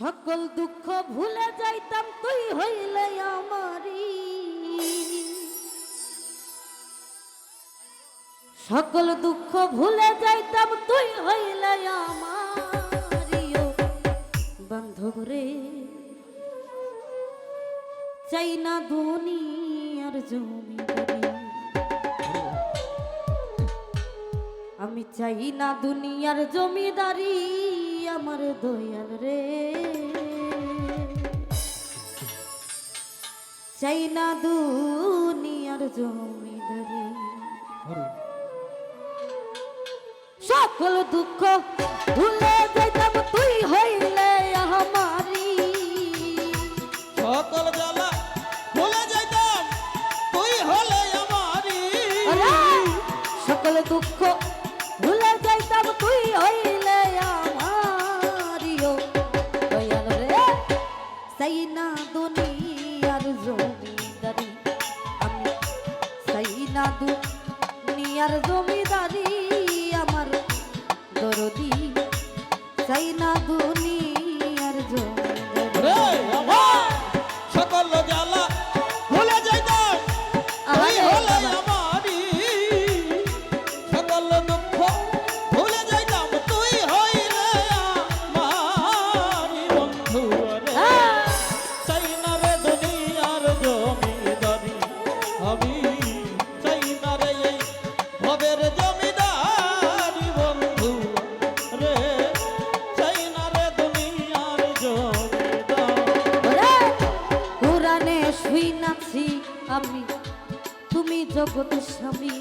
সকল দুঃখ ভুলে যাইতাম, তুই হইলে আমারি সকল দুঃখ ভুলে যাইতাম, তুই হইলে আমারিও বান্ধব রে, চাই না ধনি আর জমি আমি চাই না দুনিয়ার জমিদারি। আমার দয়াল রে। চাই না দুনিয়ার জমিদারি। সকল দুঃখ ভুলে আমি তুমি জগত স্বামী।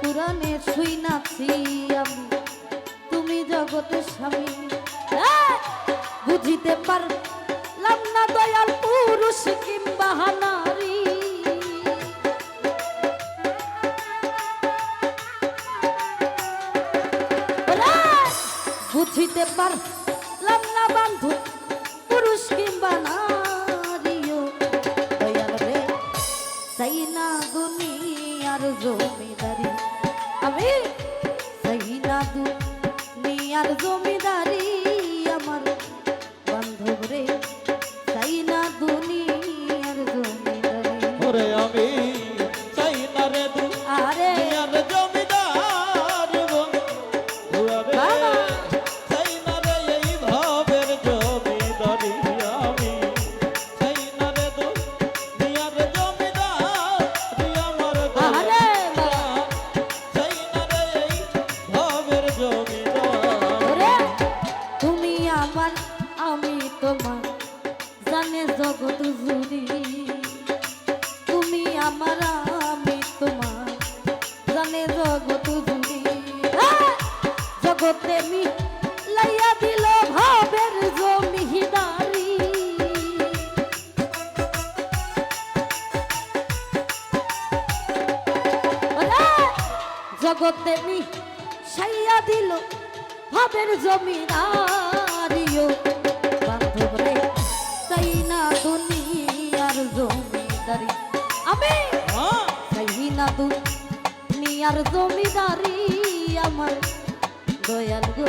পুরাণে শুই নাছি আমি, তুমি জগত স্বামী। বুঝিতে পার দয়াল পুরুষ কিংবা নারী বুঝিতে পার বান্ধব আমি তোমার জানে জগৎ জুড়ি। তুমি আমার, আমি তোমার জানে জগৎ জুড়ি। হ্যাঁ, জগতে মি লাইয়া দিল ভাবের জমিদারি হ্যাঁ, জগতে মি সাইয়া দিল ভাবের জমিদার দুনিয়ার জমিদারি আমার দয়াল গো।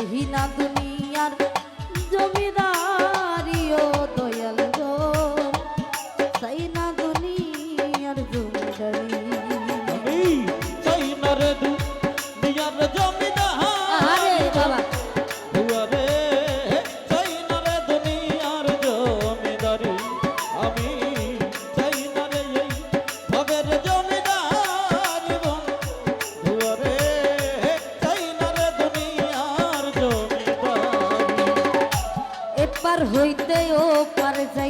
রহিনা তুমি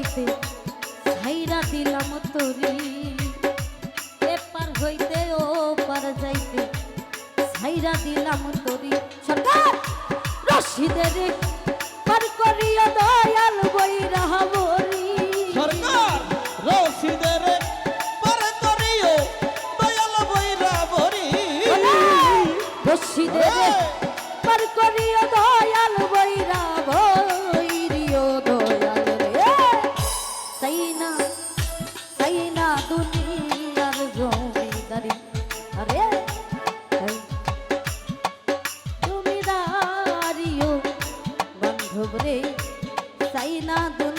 আছে ছাইরা দিলাম তরি। এপার হইতে ও পার যাইতে ছাইরা দিলাম তরি। সরকার রশিদের বান্ধব রে চাই না দুনিয়ার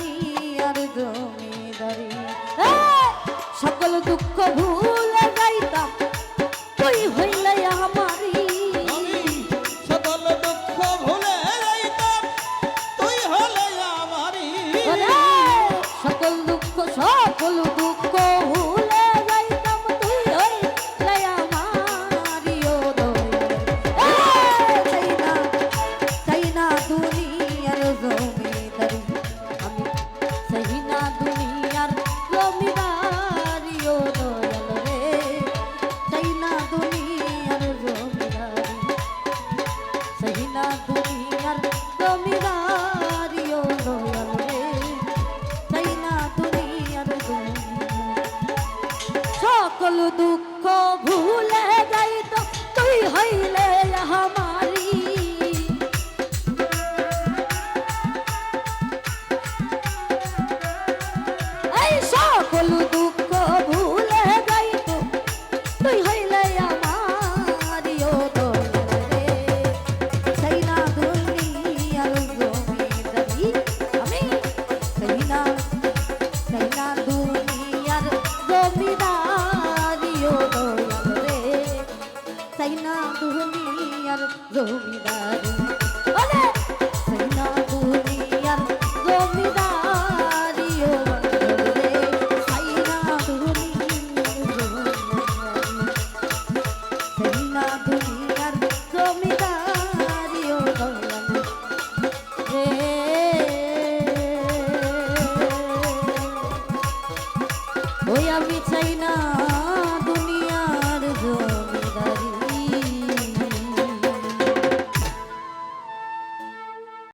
আমি চাই না।